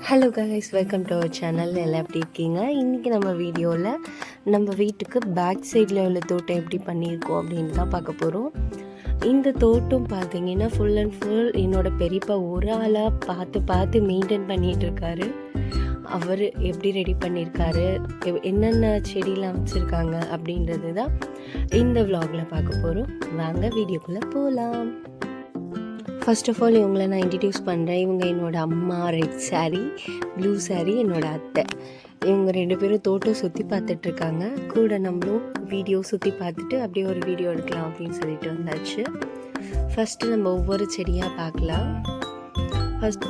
Hello guys welcome to our channel எல்லாம் எப்படி இருக்கீங்க? இன்றைக்கி நம்ம வீடியோவில் நம்ம வீட்டுக்கு பேக் சைடில் உள்ள தோட்டம் எப்படி பண்ணியிருக்கோம் அப்படின்னு தான் பார்க்க போகிறோம் இந்த தோட்டம் பார்த்தீங்கன்னா ஃபுல் அண்ட் ஃபுல் என்னோடய பெரியப்பா ஒரு ஆளாக பார்த்து பார்த்து மெயின்டைன் பண்ணிகிட்ருக்காரு அவர் எப்படி ரெடி பண்ணியிருக்காரு? எவ்- என்னென்ன செடியெலாம் வச்சுருக்காங்க அப்படின்றது தான் இந்த விலாகில் பார்க்க போகிறோம் வாங்க வீடியோக்குள்ளே போகலாம் ஃபர்ஸ்ட் ஆஃப் ஆல் இவங்களை நான் இன்ட்ரடியூஸ் பண்ணுறேன் இவங்க என்னோட அம்மா ரெட் saree ப்ளூ saree என்னோட அத்தை. இவங்க ரெண்டு பேரும் தோட்டம் சுற்றி பார்த்துட்ருக்காங்க கூட நம்மளும் வீடியோ சுற்றி பார்த்துட்டு அப்படியே ஒரு வீடியோ எடுக்கலாம் அப்படின்னு சொல்லிட்டு வந்தாச்சு. ஃபஸ்ட்டு நம்ம ஒவ்வொரு செடியாக பார்க்கலாம். ஃபஸ்ட்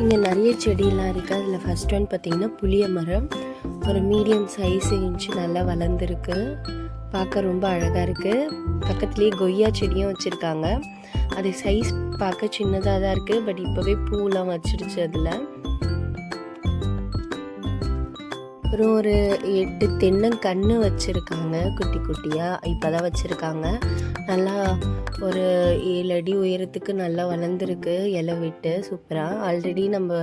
இங்கே நிறைய செடியெல்லாம் இருக்குது அதில் ஃபஸ்ட் ஒன் பார்த்திங்கன்னா புளிய மரம். ஒரு மீடியம் சைஸ் இன்ச்சு நல்லா வளர்ந்துருக்கு. பார்க்க ரொம்ப அழகாக இருக்குது பக்கத்துலேயே கொய்யா செடியும் வச்சுருக்காங்க. அது சைஸ் பார்க்க சின்னதாக தான் இருக்குது பட் இப்போவே பூலாம் வச்சிருச்சு அதில். அப்புறம் ஒரு எட்டு தென்னங்கன்று வச்சுருக்காங்க. குட்டி குட்டியாக இப்போ தான் வச்சுருக்காங்க. நல்லா ஒரு ஏழு அடி உயரத்துக்கு நல்லா வளர்ந்துருக்கு. இலை விட்டு சூப்பராக ஆல்ரெடி நம்ம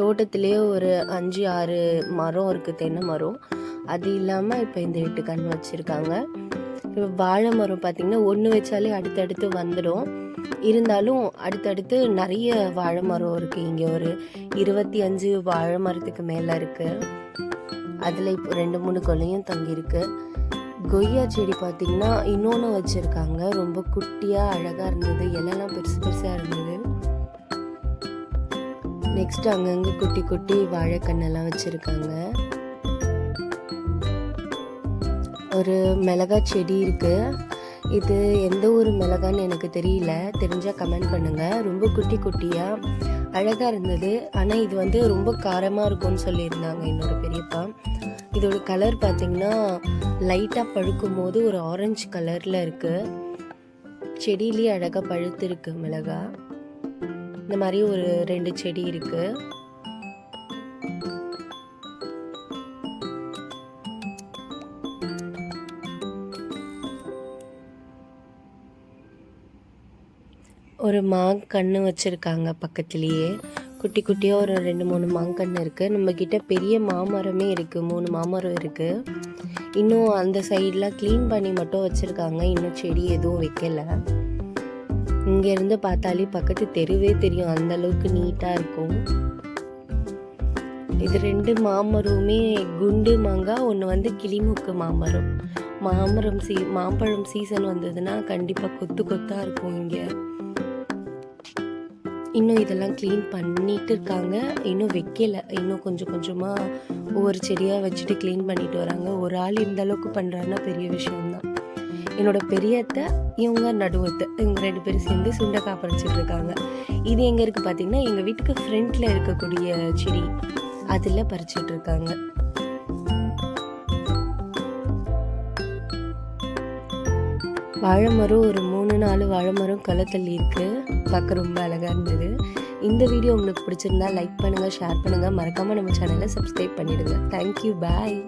தோட்டத்திலே ஒரு அஞ்சு ஆறு மரம் இருக்குது தென்னை மரம். அது இல்லாமல் இப்போ இந்த எட்டு கன்று வச்சுருக்காங்க. இப்போ வாழை மரம் பார்த்திங்கன்னா ஒன்று வச்சாலே அடுத்தடுத்து வந்துடும். இருந்தாலும் அடுத்தடுத்து நிறைய வாழை மரம் இருக்குது இங்கே ஒரு இருபத்தி அஞ்சு வாழை மரத்துக்கு மேலே இருக்குது அதில் இப்போ ரெண்டு மூணு கொலையும் தங்கியிருக்கு. கொய்யா செடி பார்த்திங்கன்னா இன்னொன்று வச்சுருக்காங்க. ரொம்ப குட்டியாக அழகாக இருந்தது. இலைலாம் பெருசு பெருசாக இருந்தது. நெக்ஸ்ட் அங்கங்கே குட்டி குட்டி வாழைக்கண்ணெல்லாம் வச்சுருக்காங்க. ஒரு மிளகா செடி இருக்குது இது எந்த ஒரு மிளகான்னு எனக்கு தெரியல. தெரிஞ்சால் கமெண்ட் பண்ணுங்கள் ரொம்ப குட்டி குட்டியாக அழகாக இருந்தது. ஆனால் இது வந்து ரொம்ப காரமாக இருக்கும்னு சொல்லியிருந்தாங்க என்னோட பெரியப்பா. இதோட கலர் பார்த்திங்கன்னா லைட்டாக பழுக்கும் போது ஒரு ஆரஞ்சு கலரில் இருக்குது செடியிலேயே அழகாக பழுத்து இருக்கு மிளகா. இந்த மாதிரி ஒரு ரெண்டு செடி இருக்குது ஒரு மாங்கன்று வச்சுருக்காங்க பக்கத்துலேயே. குட்டி குட்டியாக ஒரு ரெண்டு மூணு மாங்கன்று இருக்குது நம்மக்கிட்ட பெரிய மாமரமே இருக்குது மூணு மாமரம் இருக்குது இன்னும் அந்த சைடெலாம் க்ளீன் பண்ணி மட்டும் வச்சுருக்காங்க. இன்னும் செடி எதுவும் வைக்கல. இங்கேருந்து பார்த்தாலே பக்கத்து தெருவே தெரியும். அந்த அளவுக்கு நீட்டாக இருக்கும். இது ரெண்டு மாமரமுமே குண்டு மாங்காய் ஒன்று வந்து கிளிமூக்கு மாமரம். மாமரம் சீ மாம்பழம் சீசன் வந்ததுன்னா கண்டிப்பாக கொத்து கொத்தாக இருக்கும் இங்கே. இன்னும் இதெல்லாம் க்ளீன் பண்ணிட்டு இருக்காங்க இன்னும் வைக்கல. இன்னும் கொஞ்சம் கொஞ்சமாக ஒவ்வொரு செடியாக வச்சுட்டு க்ளீன் பண்ணிட்டு வராங்க. ஒரு ஆள் இந்த அளவுக்கு பண்ணுறாங்கன்னா பெரிய விஷயம்தான். என்னோட பெரியத்தை இவங்க நடுவத்தை. இவங்க ரெண்டு பேரும் சேர்ந்து சுண்டைக்காய் பறிச்சிட்டு இருக்காங்க. இது எங்கே இருக்குது பார்த்தீங்கன்னா எங்கள் வீட்டுக்கு ஃப்ரண்ட்டில் இருக்கக்கூடிய செடி. அதில் பறிச்சிட்டு வாழை மரம் ஒரு மூணு நாலு வாழை மரம் களத்தள்ளி இருக்கு. பார்க்க ரொம்ப அழகாக இருந்தது. இந்த வீடியோ உங்களுக்கு பிடிச்சிருந்தா லைக் பண்ணுங்கள் ஷேர் பண்ணுங்கள் மறக்காமல் நம்ம சேனலை சப்ஸ்கிரைப் பண்ணிவிடுங்க தேங்க்யூ பாய்